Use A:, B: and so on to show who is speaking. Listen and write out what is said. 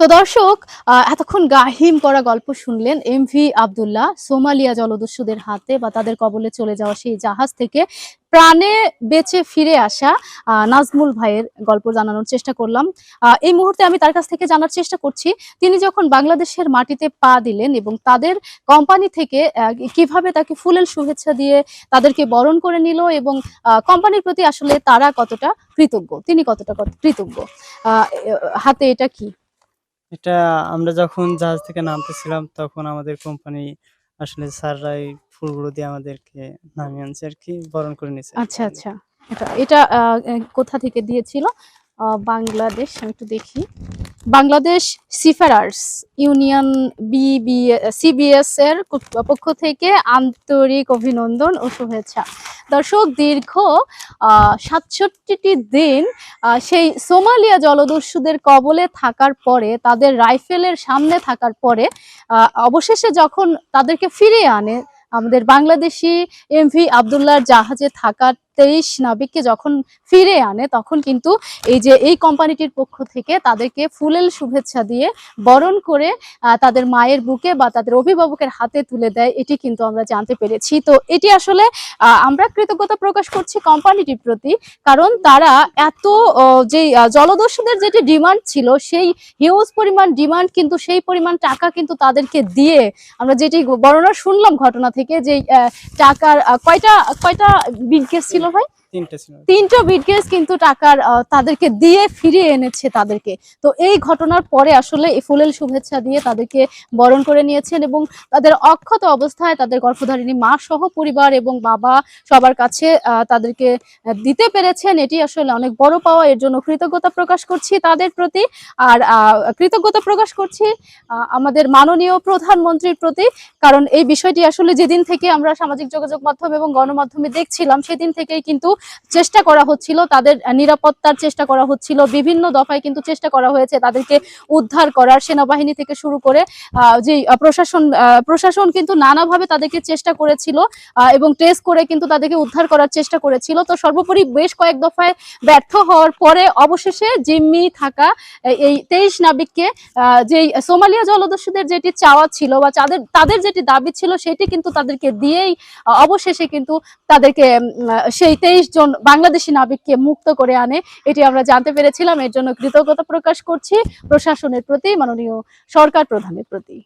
A: তো দর্শক এতক্ষণ গাহিম করা গল্প শুনলেন এম ভি আবদুল্লাহ, সোমালিয়া জলদস্যুদের হাতে বা তাদের কবলে চলে যাওয়া সেই জাহাজ থেকে প্রাণে বেঁচে ফিরে আসা নাজমুল ভাইয়ের গল্প জানানোর চেষ্টা করলাম। এই মুহূর্তে আমি তার কাছ থেকে জানার চেষ্টা করছি, তিনি যখন বাংলাদেশের মাটিতে পা দিলেন এবং তাদের কোম্পানি থেকে কীভাবে তাকে ফুলেল শুভেচ্ছা দিয়ে তাদেরকে বরণ করে নিল এবং কোম্পানির প্রতি আসলে তারা কতটা কৃতজ্ঞ, তিনি কতটা কত- কৃতজ্ঞ হাতে এটা কি?
B: এটা আমরা যখন জাহাজ থেকে নামতেছিলাম তখন আমাদের কোম্পানি আসলে স্যাররাই ফুলগুলো দিয়ে আমাদেরকে নামিয়ে আনছে আর কি বরণ করে নিয়েছে
A: আচ্ছা আচ্ছা। এটা এটা কোথা থেকে দিয়েছিল? বাংলাদেশ আমি একটু দেখি। বাংলাদেশ সিফারার্স ইউনিয়ন বিবি, সিবিএস এর পক্ষ থেকে আন্তরিক অভিনন্দন ও শুভেচ্ছা। দর্শক, দীর্ঘ সাতষট্টিটি দিন সেই সোমালিয়া জলদস্যুদের কবলে থাকার পরে, তাদের রাইফেলের সামনে থাকার পরে অবশেষে যখন তাদেরকে ফিরিয়ে আনে, আমাদের বাংলাদেশি এমভি আবদুল্লাহর জাহাজে থাকা তেইশ নাবিককে যখন ফিরে আনে, তখন কিন্তু এই যে এই কোম্পানিটির পক্ষ থেকে তাদেরকে ফুলেল শুভেচ্ছা দিয়ে বরণ করে তাদের মায়ের বুকে বা তাদের অভিভাবকের হাতে তুলে দেয়। এটি কিন্তু আমরা জানতে পেরেছি। তো এটি আসলে আমরা কৃতজ্ঞতা প্রকাশ করছি কোম্পানিটির প্রতি, কারণ তারা এত যে জলদস্যুদের যেটি ডিমান্ড ছিল, সেই হিউজ পরিমাণ ডিমান্ড কিন্তু, সেই পরিমাণ টাকা কিন্তু তাদেরকে দিয়ে আমরা যেটি বর্ণনা শুনলাম ঘটনা থেকে যে টাকার কয়টা কয়টা বিগ কেস ছিল হয়
B: তিনটে
A: বিটকেস কিন্তু টাকার তাদেরকে দিয়ে ফিরিয়ে এনেছে তাদেরকে। তো এই ঘটনার পরে আসলে ফুলেল শুভেচ্ছা দিয়ে তাদেরকে বরণ করে নিয়েছেন এবং তাদের অক্ষত অবস্থায় তাদের গর্ভধারিণী মা সহ পরিবার এবং বাবা সবার কাছে তাদেরকে দিতে পেরেছেন। এটি আসলে অনেক বড় পাওয়া, এর জন্য কৃতজ্ঞতা প্রকাশ করছি তাদের প্রতি। আর কৃতজ্ঞতা প্রকাশ করছি আমাদের মাননীয় প্রধানমন্ত্রীর প্রতি, কারণ এই বিষয়টি আসলে যেদিন থেকে আমরা সামাজিক যোগাযোগ মাধ্যম এবং গণমাধ্যমে দেখছিলাম, সেদিন থেকেই কিন্তু চেষ্টা করা হচ্ছিল, তাদের নিরাপত্তার চেষ্টা করা হচ্ছিল, বিভিন্ন দফায় কিন্তু চেষ্টা করা হয়েছে তাদেরকে উদ্ধার করার, সেনাবাহিনী থেকে শুরু করে যে প্রশাসন প্রশাসন কিন্তু নানাভাবে তাদেরকে চেষ্টা করেছিল এবং টেস্ট করে কিন্তু তাদেরকে উদ্ধার করার চেষ্টা করেছিল। তো সর্বোপরি বেশ কয়েক দফায় ব্যর্থ হওয়ার পরে অবশেষে জিম্মি থাকা এই- তেইশ নাবিককে যেই সোমালিয়া জলদস্যুদের যেটি চাওয়া ছিল বা তাদের তাদের যেটি দাবি ছিল সেটি কিন্তু তাদেরকে দিয়েই অবশেষে কিন্তু তাদেরকে সেই তেইশ জন বাংলাদেশি নাবিককে মুক্ত করে আনে, এটি আমরা জানতে পেরেছিলাম। এর জন্য কৃতজ্ঞতা প্রকাশ করছি প্রশাসনের প্রতি, মাননীয় সরকার প্রধানের প্রতি।